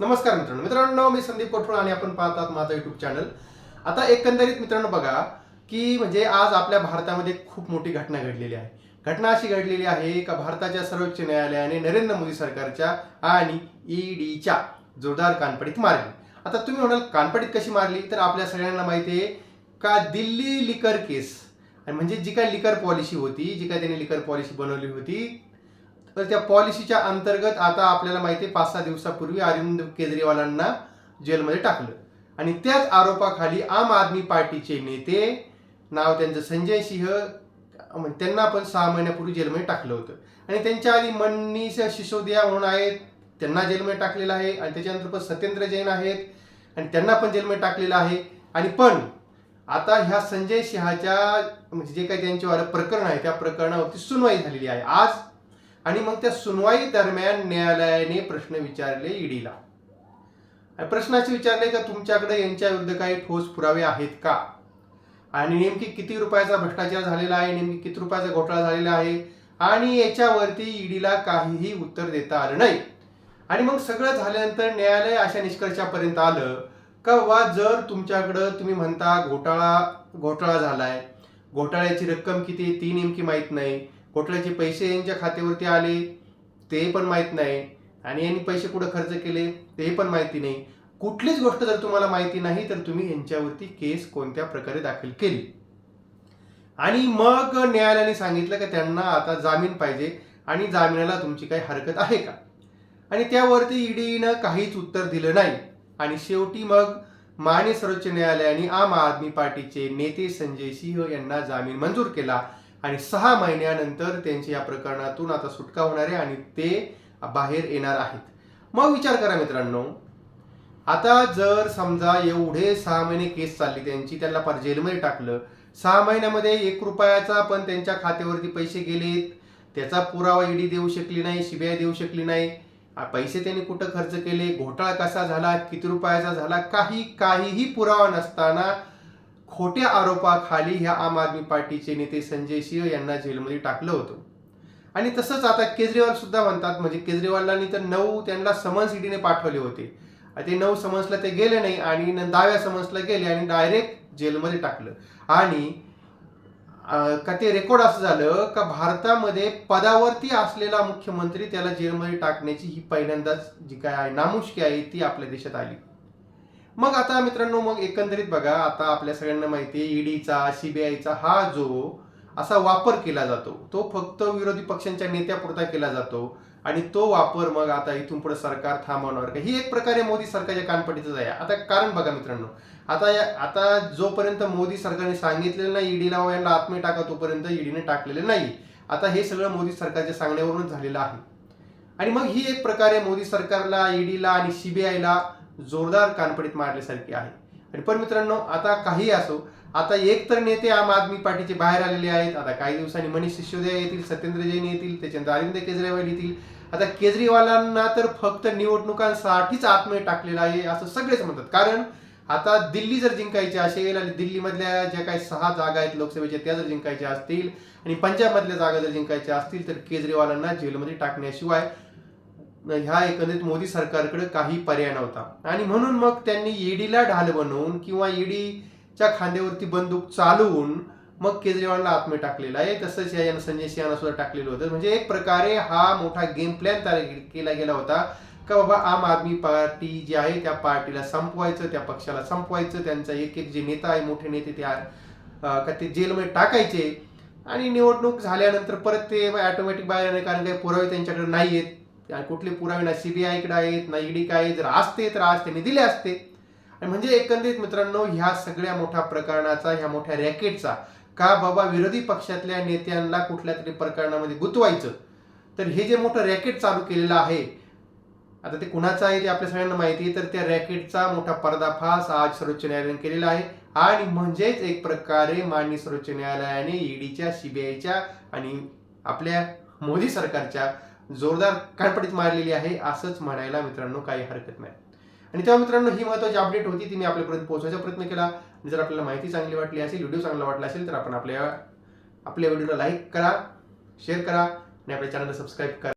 नमस्कार मित्रांनो. मित्रांनो मी संदीप कोठोळ आणि आपण पाहतात माझा युट्यूब चॅनल आता एकंदरीत मित्रांनो बघा की म्हणजे आज आपल्या भारतामध्ये खूप मोठी घटना घडलेली आहे. घटना अशी घडलेली आहे का भारताच्या सर्वोच्च न्यायालयाने नरेंद्र मोदी सरकारच्या आणि ईडीच्या जोरदार कानपडीत मारली. आता तुम्ही म्हणाल कानपडीत कशी मारली? तर आपल्या सगळ्यांना माहिती आहे का दिल्ली लिकर केस आणि म्हणजे जी काय लिकर पॉलिसी होती जी काय त्यांनी लिकर पॉलिसी बनवली होती तर त्या पॉलिसीच्या अंतर्गत आता आपल्याला माहिती आहे पाच सहा दिवसापूर्वी अरविंद केजरीवालांना जेलमध्ये टाकलं. आणि त्याच आरोपाखाली आम आदमी पार्टीचे नेते नाव त्यांचं संजय सिंह त्यांना पण सहा महिन्यापूर्वी जेलमध्ये टाकलं होतं. आणि त्यांच्या आधी मनीष सिसोदिया म्हणून आहेत त्यांना जेलमध्ये टाकलेलं आहे. आणि त्याच्यानंतर पण सत्येंद्र जैन आहेत आणि त्यांना पण जेलमध्ये टाकलेलं आहे. आणि पण आता ह्या संजय सिंहाच्या म्हणजे जे काही त्यांच्यावर प्रकरण आहे त्या प्रकरणावरती सुनवाई झालेली आहे. आज आणि मग त्या सुनवाई दरम्यान न्यायालयाने प्रश्न विचारले ईडीला. प्रश्नाचे विचारले का तुमच्याकडे यांच्या विरुद्ध काही ठोस पुरावे आहेत का? आणि नेमकी किती रुपयाचा भ्रष्टाचार झालेला आहे नेमकी किती रुपयाचा घोटाळा झालेला आहे? आणि याच्यावरती ईडीला काहीही उत्तर देता आलं नाही. आणि मग सगळं झाल्यानंतर न्यायालय अशा निष्कर्षापर्यंत आलं का वा जर तुमच्याकडं तुम्ही म्हणता घोटाळा घोटाळा झालाय घोटाळ्याची रक्कम किती ती नेमकी माहीत नाही घोटाळ्याचे पैसे यांच्या खात्यावरती आले ते पण माहीत नाही. आणि यांनी पैसे कुठं खर्च केले ते पण माहिती नाही. कुठलीच गोष्ट जर तुम्हाला माहिती नाही तर तुम्ही यांच्यावरती केस कोणत्या प्रकारे दाखल केली? आणि मग न्यायालयाने सांगितलं की त्यांना आता जामीन पाहिजे आणि जामिनाला तुमची काही हरकत आहे का? आणि त्यावरती ईडीनं काहीच उत्तर दिलं नाही. आणि शेवटी मग माने सर्वोच्च न्यायालयाने आम आदमी पार्टीचे नेते संजय सिंह यांना जामीन मंजूर केला. आणि सहा महिन्यानंतर त्यांची या प्रकरणातून आता सुटका होणार आहे आणि ते बाहेर येणार आहेत. मग विचार करा मित्रांनो. आता जर समजा एवढे सहा महिने केस चालली त्यांची त्यांना पर जेलमध्ये टाकलं सहा महिन्यामध्ये एक रुपयाचा पण त्यांच्या खात्यावरती पैसे गेलेत त्याचा पुरावा ईडी देऊ शकली नाही सीबीआय देऊ शकली नाही पैसे त्यांनी कुठं खर्च केले घोटाळा कसा झाला किती रुपयाचा झाला काही काहीही पुरावा नसताना खोट्या आरोपाखाली ह्या आम आदमी पार्टीचे नेते संजय सिंह यांना जेलमध्ये टाकलं होतं. आणि तसंच आता केजरीवाल सुद्धा म्हणतात म्हणजे केजरीवालांनी तर नऊ त्यांना समन्स ईडीने पाठवले होते. ते नऊ समन्सला ते गेले नाही आणि दहाव्या समन्सला गेले आणि डायरेक्ट जेलमध्ये टाकलं. आणि का ते रेकॉर्ड असं झालं का भारतामध्ये पदावरती असलेला मुख्यमंत्री त्याला जेलमध्ये टाकण्याची ही पहिल्यांदाच जी काय आहे नामुष्की आहे ती आपल्या देशात आली. मग आता मित्रांनो मग एकंदरीत बघा आता आपल्या सगळ्यांना माहिती आहे ईडीचा सीबीआयचा हा जो असा वापर केला जातो तो फक्त विरोधी पक्षांच्या नेत्यापुरता केला जातो आणि तो वापर मग आता इथून पुढे सरकार थांबवणार का? ही एक प्रकारे मोदी सरकारच्या कानपटीतच आहे. आता कारण बघा मित्रांनो आता या आता जोपर्यंत मोदी सरकारने सांगितलेलं नाही ईडीला यांना आत्मे टाका तोपर्यंत ईडीने टाकलेले नाही. आता हे सगळं मोदी सरकारच्या सांगण्यावरूनच झालेलं आहे. आणि मग ही एक प्रकारे मोदी सरकारला ईडीला आणि सीबीआयला जोरदार कानपडीत मारल्यासारखी आहे. आणि पण मित्रांनो आता काही असो आता एक तर नेते आम आदमी पार्टीचे बाहेर आलेले आहेत. आता काही दिवसांनी मनीष सिसोदिया येतील सत्येंद्र जैन येतील त्याच्यानंतर अरविंद केजरीवाल येतील. आता केजरीवालांना तर फक्त निवडणुकांसाठीच आत्मय टाकलेलं आहे असं सगळेच म्हणतात. कारण आता दिल्ली जर जिंकायची असेल आणि दिल्लीमधल्या ज्या काही सहा जागा आहेत लोकसभेच्या त्या जर जिंकायच्या असतील आणि पंजाबमधल्या जागा जर जिंकायच्या असतील तर केजरीवालांना जेलमध्ये टाकण्याशिवाय ह्या एकंदरीत मोदी सरकारकडे काही पर्याय नव्हता. आणि म्हणून मग त्यांनी ईडीला ढाल बनवून किंवा ईडीच्या खांद्यावरती बंदूक चालवून मग केजरीवालला आत्मे टाकलेला आहे. तसंच या संजय सिंहांना सुद्धा टाकलेलं होतं. म्हणजे एक प्रकारे हा मोठा गेम प्लॅन तयार केला गेला होता का बाबा आम आदमी पार्टी जी आहे त्या पार्टीला संपवायचं त्या पक्षाला संपवायचं त्यांचा एक एक जे नेता आहे मोठे नेते ते का ते जेलमध्ये टाकायचे. आणि निवडणूक झाल्यानंतर परत ते ऑटोमॅटिक बाहेर कारण काही पुरावे त्यांच्याकडे नाही आहेत कुठले पुरावे ना सीबीआयकडे आहेत ना ईडी काय जर असते तर आज त्यांनी दिले असते. आणि म्हणजे एकंदरीत मित्रांनो ह्या सगळ्या मोठ्या प्रकरणाचा ह्या मोठ्या रॅकेटचा का बाबा विरोधी पक्षातल्या नेत्यांना कुठल्या तरी प्रकरणामध्ये गुंतवायचं? तर हे जे मोठं रॅकेट चालू केलेलं आहे आता ते कुणाचं आहे ते आपल्या सगळ्यांना माहिती आहे तर त्या रॅकेटचा मोठा पर्दाफाश आज सर्वोच्च न्यायालयाने केलेला आहे. आणि म्हणजेच एक प्रकारे माननीय सर्वोच्च न्यायालयाने ईडीच्या सीबीआयच्या आणि आपल्या मोदी सरकारच्या जोरदार कानपडीत मारलेली आहे असंच म्हणायला मित्रांनो काही हरकत नाही. आणि तेव्हा मित्रांनो ही महत्वाची अपडेट होती ती मी आपल्यापर्यंत पोहोचवायचा प्रयत्न केला. आणि जर आपल्याला माहिती चांगली वाटली असेल व्हिडिओ चांगला वाटला असेल तर आपण आपल्या आपल्या व्हिडिओला लाईक करा शेअर करा आणि आपल्या चॅनलला सबस्क्राईब करा.